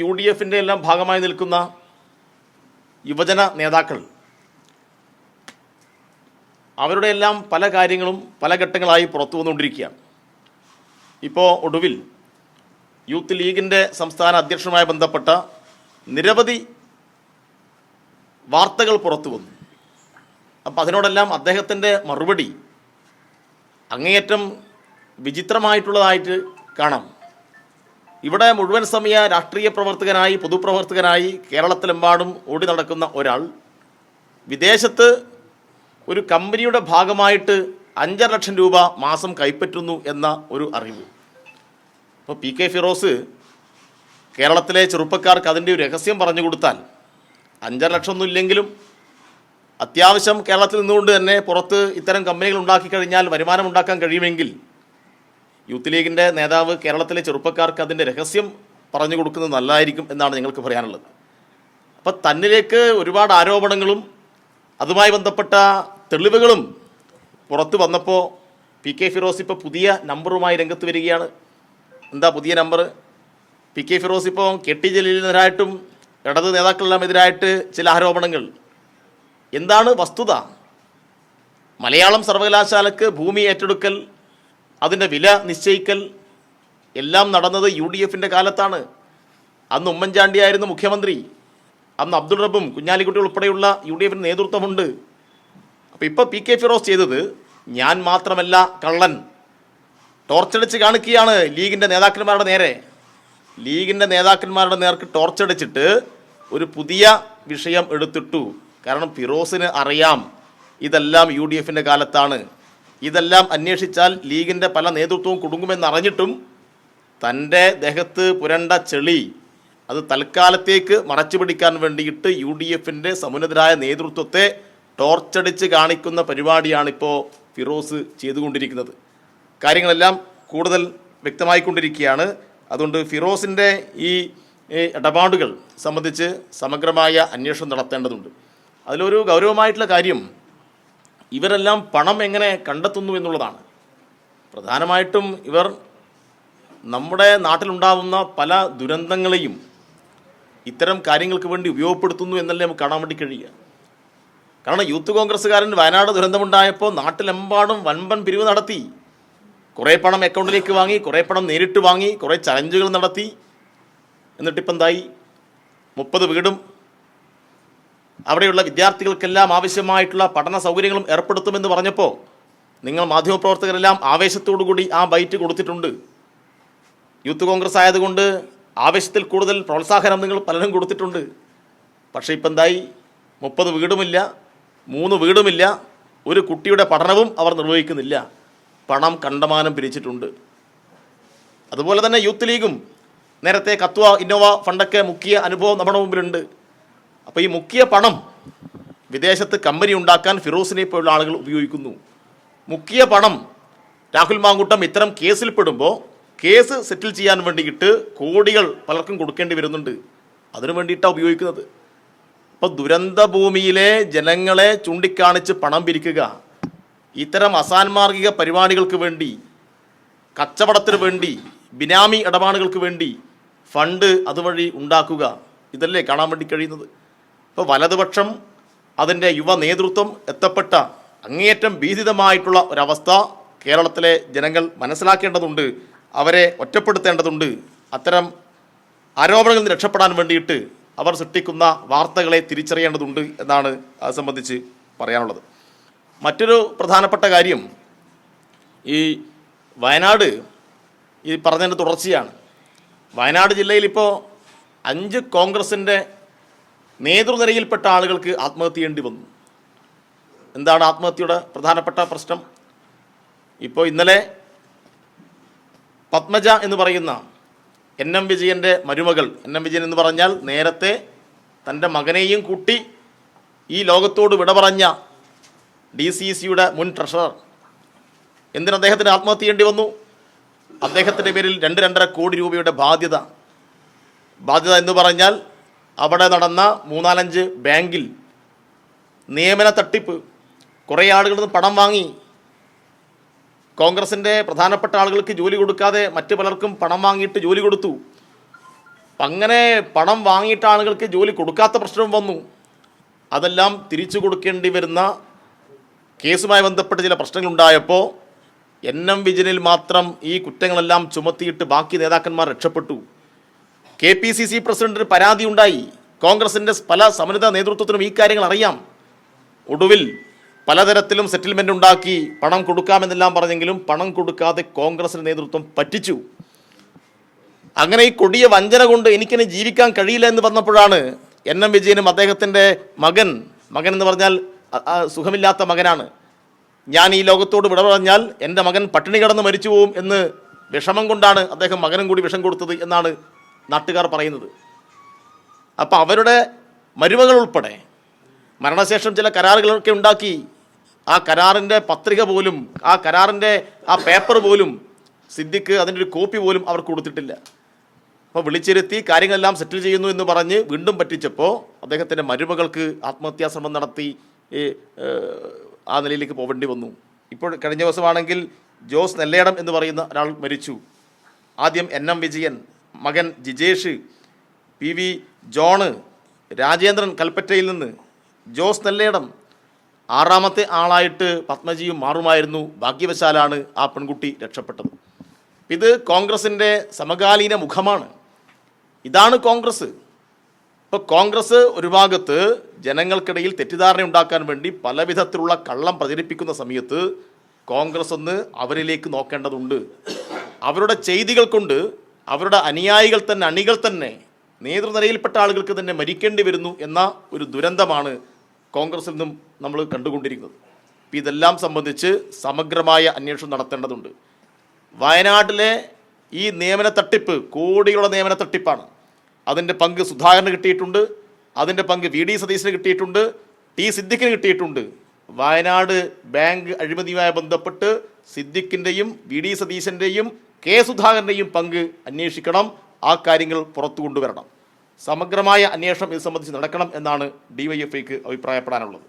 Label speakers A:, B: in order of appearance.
A: U D എഫിന്റെ എല്ലാം ഭാഗമായി നിൽക്കുന്ന യുവജന നേതാക്കൾ അവരുടെ എല്ലാം പല കാര്യങ്ങളും പല ഘട്ടങ്ങളായി പുറത്തു വന്നുകൊണ്ടിരിക്കുകയാണ്. ഇപ്പോൾ ഒടുവിൽ യൂത്ത് ലീഗിന്റെ സംസ്ഥാന അധ്യക്ഷനുമായി ബന്ധപ്പെട്ട നിരവധി വാർത്തകൾ പുറത്തു വന്നു. അപ്പം അതിനോടെല്ലാം അദ്ദേഹത്തിന്റെ മറുപടി അങ്ങേയറ്റം വിചിത്രമായിട്ടുള്ളതായിട്ട് കാണാം. ഇവിടെ മുഴുവൻ സമയ രാഷ്ട്രീയ പ്രവർത്തകനായി പൊതുപ്രവർത്തകനായി കേരളത്തിലെമ്പാടും ഓടി നടക്കുന്ന ഒരാൾ വിദേശത്ത് ഒരു കമ്പനിയുടെ ഭാഗമായിട്ട് അഞ്ചര ലക്ഷം രൂപ മാസം കൈപ്പറ്റുന്നു എന്ന ഒരു അറിവ്. അപ്പോൾ പി കെ ഫിറോസ് കേരളത്തിലെ ചെറുപ്പക്കാർക്ക് അതിന്റെ ഒരു രഹസ്യം പറഞ്ഞു കൊടുത്താൽ അഞ്ചര ലക്ഷം ഒന്നും ഇല്ലെങ്കിലും അത്യാവശ്യം കേരളത്തിൽ നിന്നുകൊണ്ട് തന്നെ പുറത്ത് ഇത്തരം കമ്പനികൾ ഉണ്ടാക്കി കഴിഞ്ഞാൽ വരുമാനം ഉണ്ടാക്കാൻ കഴിയുമെങ്കിൽ യൂത്ത് ലീഗിന്റെ നേതാവ് കേരളത്തിലെ ചെറുപ്പക്കാർക്ക് അതിന്റെ രഹസ്യം പറഞ്ഞു കൊടുക്കുന്നത് നല്ലതായിരിക്കും എന്നാണ് ഞങ്ങൾക്ക് പറയാനുള്ളത്. അപ്പം തന്നിലേക്ക് ഒരുപാട് ആരോപണങ്ങളും അതുമായി ബന്ധപ്പെട്ട തെളിവുകളും പുറത്തു വന്നപ്പോൾ പി കെ ഫിറോസ് ഇപ്പോൾ പുതിയ നമ്പറുമായി രംഗത്ത് വരികയാണ്. എന്താ പുതിയ നമ്പർ പി കെ ഫിറോസ് ഇപ്പോൾ കെ ടി ജലീലിനെതിരായിട്ടും ഇടത് നേതാക്കളെല്ലാം എതിരായിട്ട് ചില ആരോപണങ്ങൾ. എന്താണ് വസ്തുത? മലയാളം സർവകലാശാലക്ക് ഭൂമി ഏറ്റെടുക്കൽ അതിന്റെ വില നിശ്ചയിക്കൽ എല്ലാം നടന്നത് യു ഡി എഫിന്റെ കാലത്താണ്. അന്ന് ഉമ്മൻചാണ്ടിയായിരുന്നു മുഖ്യമന്ത്രി. അന്ന് അബ്ദുൾ റബ്ബും കുഞ്ഞാലിക്കുട്ടി ഉൾപ്പെടെയുള്ള യു ഡി എഫിന്റെ നേതൃത്വമുണ്ട്. അപ്പോൾ ഇപ്പോൾ പി കെ ഫിറോസ് ചെയ്തത് ഞാൻ മാത്രമല്ല കള്ളൻ. ടോർച്ചടിച്ച് കാണിക്കുകയാണ് ലീഗിന്റെ നേതാക്കന്മാരുടെ നേരെ. ലീഗിന്റെ നേതാക്കന്മാരുടെ നേർക്ക് ടോർച്ചടിച്ചിട്ട് ഒരു പുതിയ വിഷയം എടുത്തിട്ടു. കാരണം ഫിറോസിന് അറിയാം ഇതെല്ലാം യു ഡി എഫിന്റെ കാലത്താണ്. ഇതെല്ലാം അന്വേഷിച്ചാൽ ലീഗിന്റെ പല നേതൃത്വവും കുടുങ്ങുമെന്നറിഞ്ഞിട്ടും തന്റെ ദേഹത്ത് പുരണ്ട ചെളി അത് തൽക്കാലത്തേക്ക് മറച്ചു പിടിക്കാൻ വേണ്ടിയിട്ട് യു ഡി എഫിന്റെ സമുന്നതരായ നേതൃത്വത്തെ ടോർച്ചടിച്ച് കാണിക്കുന്ന പരിപാടിയാണിപ്പോൾ ഫിറോസ് ചെയ്തുകൊണ്ടിരിക്കുന്നത്. കാര്യങ്ങളെല്ലാം കൂടുതൽ വ്യക്തമായിക്കൊണ്ടിരിക്കുകയാണ്. അതുകൊണ്ട് ഫിറോസിന്റെ ഈ ഇടപാടുകൾ സംബന്ധിച്ച് സമഗ്രമായ അന്വേഷണം നടത്തേണ്ടതുണ്ട്. അതിലൊരു ഗൗരവമായിട്ടുള്ള കാര്യം ഇവരെല്ലാം പണം എങ്ങനെ കണ്ടെത്തുന്നു എന്നുള്ളതാണ്. പ്രധാനമായിട്ടും ഇവർ നമ്മുടെ നാട്ടിലുണ്ടാകുന്ന പല ദുരന്തങ്ങളെയും ഇത്തരം കാര്യങ്ങൾക്ക് വേണ്ടി ഉപയോഗപ്പെടുത്തുന്നു എന്നല്ലേ നമുക്ക് കാണാൻ വേണ്ടി കഴിയുക. കാരണം യൂത്ത് കോൺഗ്രസ്സുകാരൻ വയനാട് ദുരന്തമുണ്ടായപ്പോൾ നാട്ടിലെമ്പാടും വൻപൻ പിരിവ് നടത്തി. കുറേ പണം അക്കൗണ്ടിലേക്ക് വാങ്ങി കുറേ പണം നേരിട്ട് വാങ്ങി കുറേ ചലഞ്ചുകൾ നടത്തി. എന്നിട്ടിപ്പം എന്തായി മുപ്പത് വീടും അവിടെയുള്ള വിദ്യാർത്ഥികൾക്കെല്ലാം ആവശ്യമായിട്ടുള്ള പഠന സൗകര്യങ്ങളും ഏർപ്പെടുത്തുമെന്ന് പറഞ്ഞപ്പോൾ നിങ്ങൾ മാധ്യമപ്രവർത്തകരെല്ലാം ആവേശത്തോടു കൂടി ആ ബൈറ്റ് കൊടുത്തിട്ടുണ്ട്. യൂത്ത് കോൺഗ്രസ് ആയതുകൊണ്ട് ആവേശത്തിൽ കൂടുതൽ പ്രോത്സാഹനം നിങ്ങൾ പലരും കൊടുത്തിട്ടുണ്ട്. പക്ഷേ ഇപ്പം എന്തായി? മുപ്പത് വീടുമില്ല മൂന്ന് വീടുമില്ല ഒരു കുട്ടിയുടെ പഠനവും അവർ നിർവഹിക്കുന്നില്ല. പണം കണ്ടമാനം പിരിച്ചിട്ടുണ്ട്. അതുപോലെ തന്നെ യൂത്ത് ലീഗും നേരത്തെ കത്വ ഇന്നോവ ഫണ്ടൊക്കെ മുക്കിയ അനുഭവം നമ്മുടെ മുമ്പിലുണ്ട്. അപ്പോൾ ഈ മുക്കിയ പണം വിദേശത്ത് കമ്പനി ഉണ്ടാക്കാൻ ഫിറോസിനെ പോലുള്ള ആളുകൾ ഉപയോഗിക്കുന്നു. മുക്കിയ പണം രാഹുൽ മാങ്കൂട്ടം ഇത്തരം കേസിൽ പെടുമ്പോൾ കേസ് സെറ്റിൽ ചെയ്യാൻ വേണ്ടിയിട്ട് കോടികൾ പലർക്കും കൊടുക്കേണ്ടി വരുന്നുണ്ട്. അതിനു വേണ്ടിയിട്ടാണ് ഉപയോഗിക്കുന്നത്. അപ്പോൾ ദുരന്ത ഭൂമിയിലെ ജനങ്ങളെ ചൂണ്ടിക്കാണിച്ച് പണം പിരിക്കുക ഇത്തരം അസാൻമാർഗിക പരിപാടികൾക്ക് വേണ്ടി കച്ചവടത്തിന് വേണ്ടി ബിനാമി ഇടപാടുകൾക്ക് വേണ്ടി ഫണ്ട് അതുവഴി ഉണ്ടാക്കുക ഇതല്ലേ കാണാൻ വേണ്ടി കഴിയുന്നത്. ഇപ്പോൾ വലതുപക്ഷം അതിന്റെ യുവ നേതൃത്വം എത്തപ്പെട്ട അങ്ങേയറ്റം ഭീതിതമായിട്ടുള്ള ഒരവസ്ഥ കേരളത്തിലെ ജനങ്ങൾ മനസ്സിലാക്കേണ്ടതുണ്ട് അവരെ ഒറ്റപ്പെടുത്തേണ്ടതുണ്ട്. അത്തരം ആരോപണങ്ങളിൽ നിന്ന് രക്ഷപ്പെടാൻ വേണ്ടിയിട്ട് അവർ സൃഷ്ടിക്കുന്ന വാർത്തകളെ തിരിച്ചറിയേണ്ടതുണ്ട് എന്നാണ് അത് സംബന്ധിച്ച് പറയാനുള്ളത്. മറ്റൊരു പ്രധാനപ്പെട്ട കാര്യം ഈ വയനാട് ഈ പറഞ്ഞതിന്റെ തുടർച്ചയാണ്. വയനാട് ജില്ലയിൽ ഇപ്പോൾ അഞ്ച് കോൺഗ്രസിന്റെ നേതൃനിരയിൽപ്പെട്ട ആളുകൾക്ക് ആത്മഹത്യ ചെയ്യേണ്ടി വന്നു. എന്താണ് ആത്മഹത്യയുടെ പ്രധാനപ്പെട്ട പ്രശ്നം? ഇപ്പോൾ ഇന്നലെ പത്മജ എന്ന് പറയുന്ന എൻ എം വിജയന്റെ മരുമകൾ എൻ എം വിജയൻ എന്ന് പറഞ്ഞാൽ നേരത്തെ തന്റെ മകനെയും കൂട്ടി ഈ ലോകത്തോട് വിട പറഞ്ഞ ഡി സി സിയുടെ മുൻ ട്രഷറർ. എന്തിന് അദ്ദേഹത്തിന് ആത്മഹത്യ ചെയ്യേണ്ടി വന്നു? അദ്ദേഹത്തിന്റെ പേരിൽ രണ്ട് രണ്ടര കോടി രൂപയുടെ ബാധ്യത. ബാധ്യത എന്ന് പറഞ്ഞാൽ അവിടെ നടന്ന മൂന്നാലഞ്ച് ബാങ്കിൽ നിയമന തട്ടിപ്പ് കുറേ ആളുകളിൽ നിന്ന് പണം വാങ്ങി. കോൺഗ്രസിന്റെ പ്രധാനപ്പെട്ട ആളുകൾക്ക് ജോലി കൊടുക്കാതെ മറ്റു പലർക്കും പണം വാങ്ങിയിട്ട് ജോലി കൊടുത്തു. അങ്ങനെ പണം വാങ്ങിയിട്ട് ആളുകൾക്ക് ജോലി കൊടുക്കാത്ത പ്രശ്നവും വന്നു. അതെല്ലാം തിരിച്ചു കൊടുക്കേണ്ടി വരുന്ന കേസുമായി ബന്ധപ്പെട്ട് ചില പ്രശ്നങ്ങളുണ്ടായപ്പോൾ എൻ എം വിജനിൽ മാത്രം ഈ കുറ്റങ്ങളെല്ലാം ചുമത്തിയിട്ട് ബാക്കി നേതാക്കന്മാർ രക്ഷപ്പെട്ടു. കെ പി സി സി പ്രസിഡന്റിന് പരാതി ഉണ്ടായി കോൺഗ്രസിന്റെ പല സമരത നേതൃത്വത്തിനും ഈ കാര്യങ്ങൾ അറിയാം. ഒടുവിൽ പലതരത്തിലും സെറ്റിൽമെന്റ് ഉണ്ടാക്കി പണം കൊടുക്കാമെന്നെല്ലാം പറഞ്ഞെങ്കിലും പണം കൊടുക്കാതെ കോൺഗ്രസിന്റെ നേതൃത്വം പറ്റിച്ചു. അങ്ങനെ ഈ കൊടിയ വഞ്ചന കൊണ്ട് എനിക്കിനി ജീവിക്കാൻ കഴിയില്ല എന്ന് പറഞ്ഞപ്പോഴാണ് എൻ എം വിജയനും അദ്ദേഹത്തിന്റെ മകൻ മകൻ എന്ന് പറഞ്ഞാൽ സുഖമില്ലാത്ത മകനാണ്. ഞാൻ ഈ ലോകത്തോട് വിട പറഞ്ഞാൽ എന്റെ മകൻ പട്ടിണി കിടന്ന് മരിച്ചു പോവും എന്ന് വിഷമം കൊണ്ടാണ് അദ്ദേഹം മകനും കൂടി വിഷം കൊടുത്തത് എന്നാണ് നാട്ടുകാർ പറയുന്നത്. അപ്പോൾ അവരുടെ മരുമകൾ ഉൾപ്പെടെ മരണശേഷം ചില കരാറുകളൊക്കെ ഉണ്ടാക്കി. ആ കരാറിന്റെ പത്രിക പോലും ആ കരാറിന്റെ ആ പേപ്പർ പോലും സിദ്ദിഖ് അതിന്റെ ഒരു കോപ്പി പോലും അവർ കൊടുത്തിട്ടില്ല. അപ്പോൾ വിളിച്ചിരുത്തി കാര്യങ്ങളെല്ലാം സെറ്റിൽ ചെയ്യുന്നു എന്ന് പറഞ്ഞ് വീണ്ടും പറ്റിച്ചപ്പോൾ അദ്ദേഹത്തിന്റെ മരുമകൾക്ക് ആത്മഹത്യാശ്രമം നടത്തി ആ നിലയിലേക്ക് പോകേണ്ടി വന്നു. ഇപ്പോൾ കഴിഞ്ഞ ദിവസമാണെങ്കിൽ ജോസ് നെല്ലേടം എന്ന് പറയുന്ന ഒരാൾ മരിച്ചു. ആദ്യം എൻ എം വിജയൻ മകൻ Jijesh P V John Rajendran കൽപ്പറ്റയിൽ നിന്ന് ജോസ് നെല്ലേടം ആറാമത്തെ ആളായിട്ട് പത്മജിയും മാറുമായിരുന്നു. ഭാഗ്യവശാലാണ് ആ പെൺകുട്ടി രക്ഷപ്പെട്ടത്. ഇത് കോൺഗ്രസിന്റെ സമകാലീന മുഖമാണ്. ഇതാണ് കോൺഗ്രസ്. ഇപ്പോൾ കോൺഗ്രസ് ഒരു ഭാഗത്ത് ജനങ്ങൾക്കിടയിൽ തെറ്റിദ്ധാരണ ഉണ്ടാക്കാൻ വേണ്ടി പലവിധത്തിലുള്ള കള്ളം പ്രചരിപ്പിക്കുന്ന സമയത്ത് കോൺഗ്രസ് ഒന്ന് അവരിലേക്ക് നോക്കേണ്ടതുണ്ട്. അവരുടെ ചെയ്തികൾ കൊണ്ട് അവരുടെ അനുയായികൾ തന്നെ അണികൾ തന്നെ നേതൃനിരയിൽപ്പെട്ട ആളുകൾക്ക് തന്നെ മരിക്കേണ്ടി വരുന്നു എന്ന ഒരു ദുരന്തമാണ് കോൺഗ്രസിൽ നിന്നും നമ്മൾ കണ്ടുകൊണ്ടിരിക്കുന്നത്. അപ്പം ഇതെല്ലാം സംബന്ധിച്ച് സമഗ്രമായ അന്വേഷണം നടത്തേണ്ടതുണ്ട്. വയനാട്ടിലെ ഈ നിയമന തട്ടിപ്പ് കോടികളുടെ നിയമന തട്ടിപ്പാണ് അതിന്റെ പങ്ക് സുധാകരന് കിട്ടിയിട്ടുണ്ട് അതിന്റെ പങ്ക് വി ഡി സതീശന് കിട്ടിയിട്ടുണ്ട് ടി സിദ്ദിഖിന് കിട്ടിയിട്ടുണ്ട്. വയനാട് ബാങ്ക് അഴിമതിയുമായി ബന്ധപ്പെട്ട് സിദ്ദിഖിന്റെയും വി ഡി സതീശന്റെയും കെ സുധാകരന്റെയും പങ്ക് അന്വേഷിക്കണം ആ കാര്യങ്ങൾ പുറത്തു കൊണ്ടുവരണം. സമഗ്രമായ അന്വേഷണം ഇത് സംബന്ധിച്ച് നടക്കണം എന്നാണ് ഡിവൈഎഫ്ഐക്ക് അഭിപ്രായപ്പെടാനുള്ളത്.